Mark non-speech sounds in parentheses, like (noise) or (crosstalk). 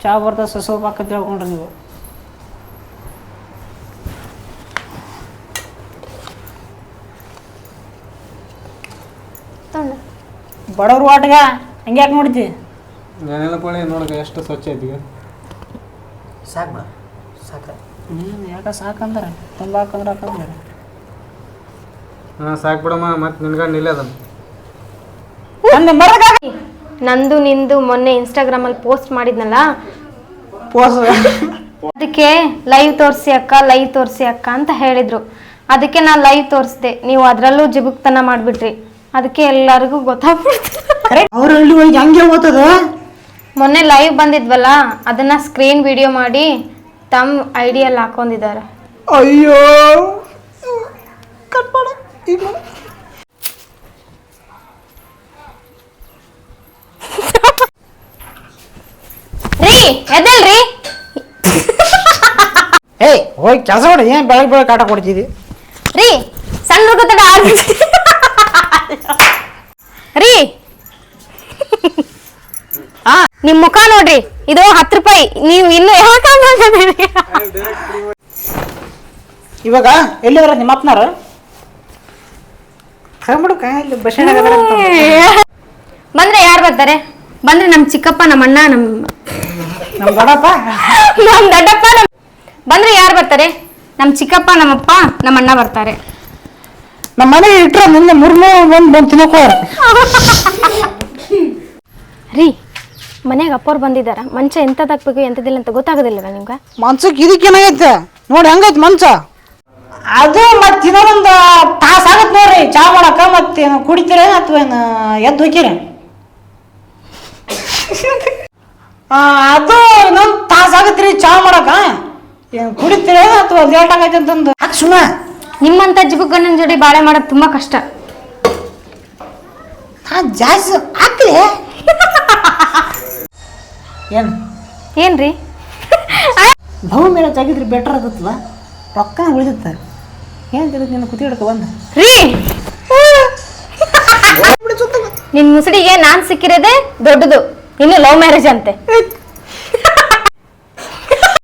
ಚಾ ಬರ್ತದೆ ಸ- ಸ್ವಲ್ಪ ಹಾಕಂತ ಹೇಳ್ಕೊಂಡ್ರಿ ನೀವು. ಬಡವ್ರು ಬಡವ್ರ ವಾಟ್ಗ ಹಂಗೆ ಯಾಕೆ ನೋಡ್ತಿ? ಏನೆಲ್ಲ ಪಳಿ ನೋಡಕ್ಕೆ ಎಷ್ಟು ಸ್ವಚ್ಛ ಐತಿ ಸಾಕು ಬಿಡ ಸಾಕು. ನೀನು ಯಾಕೆ ಸಾಕಂದ್ರೆ ತುಂಬ ಹಾಕಂದ್ರೆ ಹಾಕಂದ್ರೆ ಹಾಂ ಸಾಕು ಬಿಡಮ್ಮ ಮತ್ತೆ ನಿನ್ಗಂಡು ನಿಲ್ಲದ ಅದನ್ನು ನಂದು ನಿಂದು ಮೊನ್ನೆ ಇನ್ಸ್ಟಾಗ್ರಾಮಲ್ಲಿ ಪೋಸ್ಟ್ ಮಾಡಿದ್ನಲ್ಲ? ಅದಕ್ಕೆ ಲೈವ್ ತೋರಿಸಿ ಅಕ್ಕ ಲೈವ್ ತೋರಿಸಿ ಅಕ್ಕ ಅಂತ ಹೇಳಿದ್ರು. ಅದಕ್ಕೆ ನಾನು ಲೈವ್ ತೋರಿಸ್ದೆ. ನೀವು ಅದರಲ್ಲೂ ಜಿಬುಕ್ತನ ಮಾಡಿಬಿಟ್ರಿ. ಅದಕ್ಕೆ ಎಲ್ಲರಿಗೂ ಗೊತ್ತಾಗ್ಬಿಡ್ತು. ಅವ್ರ ಹಳ್ಳಿ ಹೋಗಿ ಹಂಗೆ ಓದ್ತದ? ಮೊನ್ನೆ ಲೈವ್ ಬಂದಿದ್ವಲ್ಲ ಅದನ್ನ ಸ್ಕ್ರೀನ್ ವಿಡಿಯೋ ಮಾಡಿ ತಮ್ಮ ಐಡಿಯಲ್ಲಿ ಹಾಕೊಂಡಿದ್ದಾರೆ. ಅಯ್ಯೋ. ಕಟ್ ಮಾಡು ಈಗ ಮಾಡು. ರೀ ಎದ್ದಲ್ರಿ (laughs) ಏಯ್ ಹೋಗಿ ಕೆಲಸ ಮಾಡಿ. ಏನ್ ಬೆಳಗ್ಗೆ ಬೆಳಗ್ಗೆ ಕಾಟ ಕೊಡ್ತಿದ್ದಿ ರೀ ಸಣ್ಣ ಹುಡುಗ ತಡ ರೀ. ಆ ನಿಮ್ ಮುಖ ನೋಡ್ರಿ. ಇದು ಹತ್ತು ರೂಪಾಯಿ. ನೀವು ಇನ್ನು ಯಾಕೆ ಇವಾಗ ಎಲ್ಲಿದ್ರ? ನಿಮ್ಮ ಅಪ್ಪನಾರು ಕರ್ಬಿಡು ಇಲ್ಲಿ ಬಸ್ ಬಂದ್ರೆ ಯಾರು ಬರ್ತಾರೆ? ಬಂದ್ರೆ ನಮ್ ಚಿಕ್ಕಪ್ಪ ನಮ್ಮ ಅಣ್ಣ ನಮ್ ದೊಡ್ಡಪ್ಪ. ನಮ್ ದೊಡ್ಡಪ್ಪ ನಮ್ ಬಂದ್ರೆ ಯಾರು ಬರ್ತಾರೆ? ನಮ್ ಚಿಕ್ಕಪ್ಪ ನಮ್ಮಪ್ಪ ನಮ್ಮ ಅಣ್ಣ ಬರ್ತಾರೆ. ನಮ್ಮ ಮನೆಗೆ ಇಟ್ರ ನಿನ್ನೆ ಮುರ್ಮು ಬಂದು ಬಂದು ತಿನ್ನಕೋ ರೀ ಮನೆಗೆ ಅಪ್ಪವ್ರು ಬಂದಿದ್ದಾರ. ಮಂಚ ಎಂತದ್ ಹಾಕ್ಬೇಕು ಎಂತದಿಲ್ಲ ಅಂತ ಗೊತ್ತಾಗೋದಿಲ್ಲ ನಿಮ್ಗೆ? ಮನ್ಸಕ್ಕೆ ಇದಕ್ಕೇನಾಗೈತೆ ನೋಡಿ ಹೆಂಗೈತೆ ಮಂಚ. ಅದು ಮತ್ತೆ ಇನ್ನೊಂದು ತಾಸ ಆಗತ್ತೆ ನೋಡ್ರಿ. ಚಾ ಮಾಡಕ ಮತ್ತೆ ಕುಡಿತೀರ ಅಥವಾ ಏನು ಎದ್ದು ಹೋಗ್ತೀರಿ ಆ, ಅದು ಇನ್ನೊಂದು ತಾಸು ಆಗತ್ತೆ ರೀ ಚಾ ಮಾಡಕ. ಏನ್ ಕುಡಿತೀರಿ ಅಥವಾ ಲೇಟ್ ಆಗೈತೆ ಅಂತಂದು. ಸುಮ್ಮ ನಿಮ್ಮಂತ ಜಿಬುಗಣ್ಣನ ಜೋಡಿ ಬಾಳೆ ಮಾಡೋದು ತುಂಬಾ ಕಷ್ಟ. ಹಾ ಜಾಸ್ತಿ ಹಾಕ್ಲಿ. ಏನು? ಏನ್ರಿ? ಭವ ಮೇಲೆ ತೆಗಿದ್ರಿ ಬೆಟರ್ ಆಗತ್ತಲ್ಲ ರೊಕ್ಕ ಉಳಿದಿತ್ತ. ಏನು ತಿಳಿದ್ ನಿನ್ನ ಕುತಿ ಹಿಡ್ಕೊ ಬಂದ. ರೀ! ನಿನ್ ಮುಸುಡಿಗೆ ನಾನ್ ಸಿಕ್ಕಿರೋದೇ ದೊಡ್ಡದು. ಇನ್ನು ಲವ್ ಮ್ಯಾರೇಜ್ ಅಂತೆ.